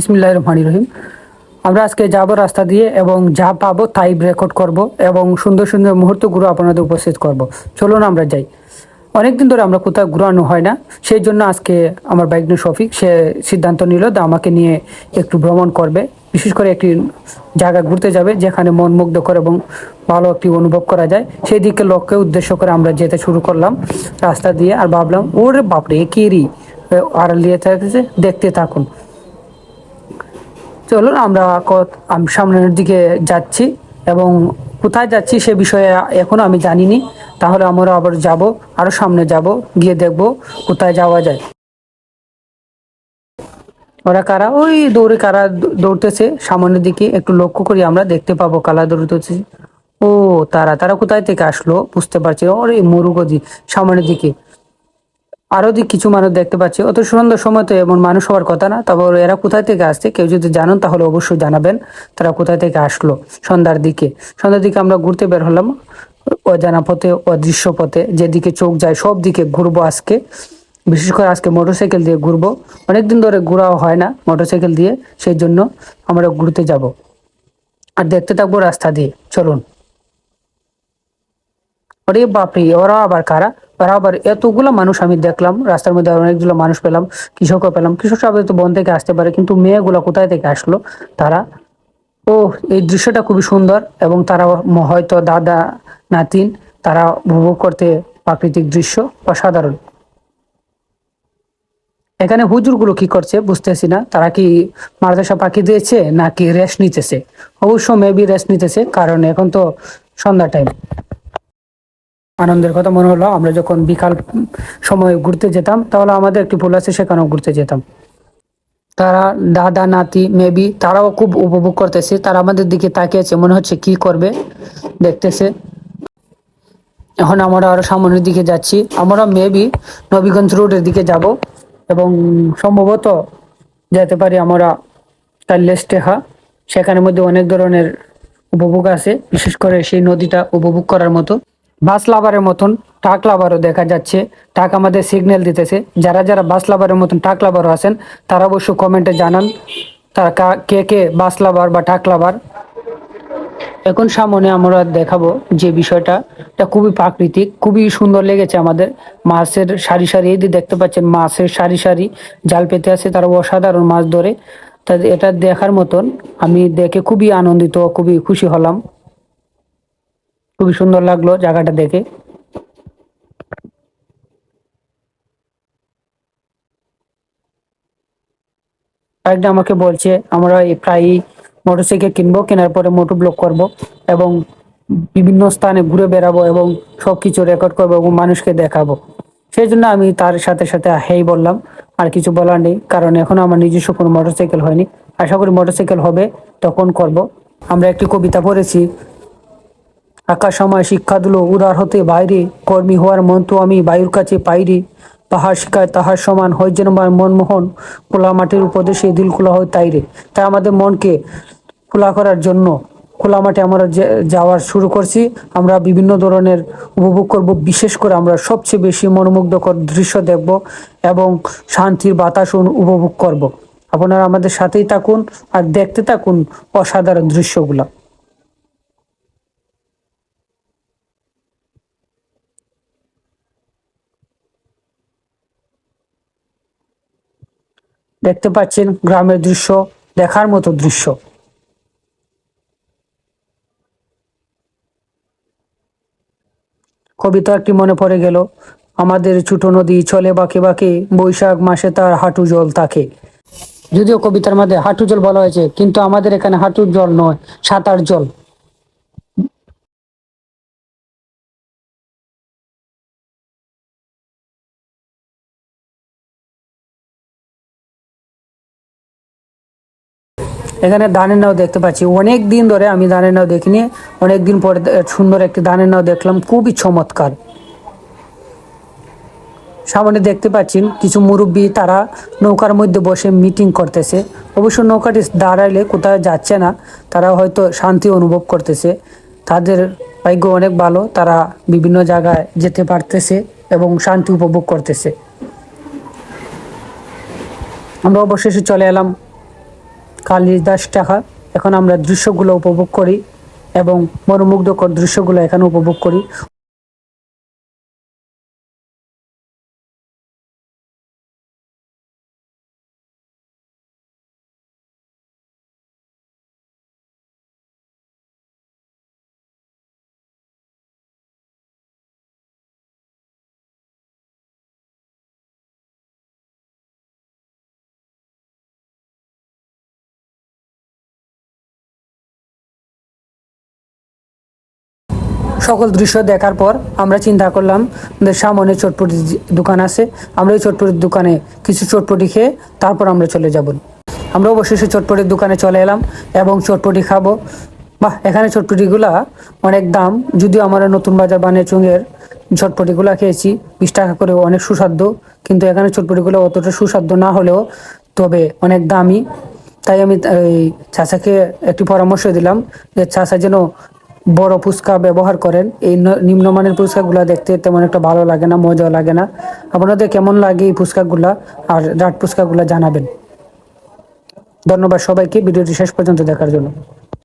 ইসমিল্লাহ রহমান রহিম। আমরা আজকে যাব রাস্তা দিয়ে এবং যা পাবো তাই রেকর্ড করব এবং সুন্দর সুন্দর মুহূর্তগুলো আপনাদের উপস্থিত করব। চলুন আমরা যাই। অনেকদিন ধরে আমরা কোথাও ঘুরানো হয় না, সেই জন্য আজকে আমার বাইক নিয়ে শফিক, সে সিদ্ধান্ত নিল যে আমাকে নিয়ে একটু ভ্রমণ করবে। বিশেষ করে একটি জায়গা ঘুরতে যাবে যেখানে মন মুগ্ধ করে এবং ভালো একটি অনুভব করা যায়। সেই দিকে লক্ষ্যে, উদ্দেশ্য করে আমরা যেতে শুরু করলাম রাস্তা দিয়ে আর ভাবলাম, ওরে বাপরে একেরই দিয়ে থাকছে দেখতে থাকুন। চলুন আমরা সামনের দিকে যাচ্ছি এবং কোথায় যাচ্ছি সে বিষয়ে এখনও আমি জানিনি। তাহলে আমরা আবার যাব, আরও সামনে যাব, গিয়ে দেখব কোথায় যাওয়া যায়। ওরা কারা? ওই দৌড়ে কারা দৌড়তেছে? সামনের দিকে একটু লক্ষ্য করি আমরা, দেখতে পাবো কালা দৌড়তেছে। ও, তারা তারা কোথায় থেকে আসলো? বুঝতে পারছি ওরে মরুগদি সামনের দিকে। আরও দিক কিছু মানুষ দেখতে পাচ্ছি, অত সুন্দর সময় তো এমন মানুষ হওয়ার কথা না। তবে এরা কোথায় থেকে আসছে, কেউ যদি জানেন তাহলে অবশ্যই জানাবেন, তারা কোথায় থেকে আসলো সন্ধ্যার দিকে। সন্ধ্যার দিকে আমরা ঘুরতে বের হলাম, অজানা পথে, অদৃশ্য পথে, যেদিকে চোখ যায় সব দিকে ঘুরবো আজকে। বিশেষ করে আজকে মোটরসাইকেল দিয়ে ঘুরবো। অনেকদিন ধরে ঘোরাও হয় না মোটরসাইকেল দিয়ে সেই জন্য আমরা ঘুরতে যাব। আর দেখতে থাকব রাস্তা দিয়ে, চলুন। ওরে বাপরে, ওরা আবার কারা? ওরা আবার এতগুলো মানুষ আমি দেখলাম, রাস্তার মধ্যে অনেকগুলো মানুষ পেলাম, কৃষকও পেলাম। কৃষক সবাই তো বন থেকে আসতে পারে, কিন্তু মেয়েগুলো কোথায় থেকে আসলো? তারা ও এই দৃশ্যটা খুবই সুন্দর এবং তারা হয়তো দাদা, নাতিন, তারা উপভোগ করতে প্রাকৃতিক দৃশ্য অসাধারণ। এখানে হুজুরগুলো কি করছে বুঝতেছি না, তারা কি মাদ্রাসা পাখি দিয়েছে নাকি রেস্ট নিতেছে? অবশ্য মেবি রেস্ট নিতেছে, কারণ এখন তো সন্ধ্যা টাইম আনন্দের কথা মনে হলো, আমরা যখন বিকাল সময় ঘুরতে যেতাম, তাহলে আমাদের একটি পুল আছে, সেখানেও ঘুরতে যেতাম। তারা দাদা, নাতি, মেবি, তারাও খুব উপভোগ করতেছে, তারা আমাদের দিকে তাকিয়েছে, মনে হচ্ছে কি করবে, দেখতেছে। এখন আমরা আরও সামনের দিকে যাচ্ছি, আমরা মেবি নবীগঞ্জ রোডের দিকে যাব, এবং সম্ভবত যেতে পারি আমরা টেহা, সেখানের মধ্যে অনেক ধরনের উপভোগ আছে, বিশেষ করে সেই নদীটা উপভোগ করার মতো। বাস লাভারের মতন ট্রাক লাভারও দেখা যাচ্ছে। ট্রাক আমাদের সিগন্যাল দিতেছে। যারা যারা বাস লাভারের মতন ট্রাক লাভারও আছেন, তারা অবশ্য কমেন্টে জানান, তারা কা- কে বাস লাভার বা ট্রাক লাভার। এখন সামনে আমরা দেখাবো যে বিষয়টা, এটা খুবই প্রাকৃতিক, খুবই সুন্দর লেগেছে আমাদের। মাছের সারি সারি, এই দেখতে পাচ্ছেন মাছের সারি সারি, জাল পেতে আছে তারা অসাধারণ মাছ ধরে। তা এটা দেখার মতন আমি দেখে খুবই আনন্দিত, খুবই খুশি হলাম। খুবই সুন্দর লাগল জায়গাটা দেখে। একটা আমাকে বলছে, আমরা এই প্রায় মোটরসাইকেল কিনবো, কেনার পরে মোটর ব্লক করব এবং বিভিন্ন স্থানে ঘুরে বেড়াবো এবং সবকিছু রেকর্ড করব এবং মানুষকে দেখাবো। সেই জন্য আমি তার সাথে সাথে হেই বললাম, আর কিছু বলার নেই, কারণ এখন আমার নিজস্ব কোনো মোটরসাইকেল হয়নি। আশা করি মোটরসাইকেল হবে, তখন করব। আমরা একটি কবিতা পড়েছি আকাশ সময় শিক্ষা দিল, উদার হতে বাইরে কর্মী হওয়ার মন্ত্র আমি বায়ুর কাছে পাইরে। পাহাড় শিখায় তাহার সমান হয় যেন মনমোহন, খোলা মাটির উপদেশে দিল খোলা হয় তাইরে। তাই আমাদের মনকে খোলা করার জন্য খোলা মাঠে আমরা যাওয়ার শুরু করছি। আমরা বিভিন্ন ধরনের উপভোগ করব, বিশেষ করে আমরা সবচেয়ে বেশি মনোমুগ্ধকর দৃশ্য দেখব এবং শান্তির বাতাস উপভোগ করব। আপনারা আমাদের সাথেই থাকুন আর দেখতে থাকুন অসাধারণ দৃশ্যগুলা। দেখতে পাচ্ছেন গ্রামের দৃশ্য, দেখার মতো দৃশ্য। কবিতা একটি মনে পড়ে গেল? আমাদের ছোট নদী চলে বাঁকে বাঁকে, বৈশাখ মাসে তার হাঁটু জল থাকে যদিও কবিতার মধ্যে হাঁটু জল বলা হয়েছে, কিন্তু আমাদের এখানে হাঁটু জল নয়, সাঁতার জল। এখানে ধানের নাও দেখতে পাচ্ছি। অনেক দিন ধরে আমি ধানের নাও দেখিনি। অনেক দিন পরে সুন্দর একটি ধানের নাও দেখলাম। খুবই চমৎকার। সামনে দেখতে পাচ্ছেন কিছু মুরব্বী তারা নৌকার মধ্যে বসে মিটিং করতেছে। অবশ্য নৌকাটি দাঁড়াইলে কোথাও যাচ্ছে না। তারা হয়তো শান্তি অনুভব করতেছে। তাদের ভাগ্য অনেক ভালো। তারা বিভিন্ন জায়গায় যেতে পারতেছে এবং শান্তি উপভোগ করতেছে। আমরা অবশেষে চলে এলাম কালিদাস টাকা এখন আমরা দৃশ্যগুলো উপভোগ করি এবং মনোমুগ্ধকর দৃশ্যগুলো এখানে উপভোগ করি। সকল দৃশ্য দেখার পর আমরা চিন্তা করলাম সামনে চটপটি দোকান আছে। আমরা এই চটপটির দোকানে কিছু চটপটি খেয়ে তারপর আমরা চলে যাব। আমরা অবশেষে চটপটির দোকানে চলে এলাম এবং চটপটি খাব। বাহ, এখানে চটপটিগুলা অনেক দাম। যদিও আমরা নতুন বাজার বানিয়াচুঙের চটপটিগুলা খেয়েছি, বিশ টাকা করে অনেক সুস্বাদ্য কিন্তু এখানে চটপটিগুলো অতটা সুস্বাদ্য না হলেও তবে অনেক দামি। তাই আমি চাচাকে একটি পরামর্শ দিলাম যে, চাচা যেন বড় ফুচকা ব্যবহার করেন। এই নিম্নমানের ফুচকাগুলো দেখতে তেমন একটা ভালো লাগে না, মজাও লাগে না। আপনাদের কেমন লাগে এই ফুচকাগুলো আর রাট ফুচকাগুলো জানাবেন। ধন্যবাদ সবাইকে, ভিডিওটি শেষ পর্যন্ত দেখার জন্য।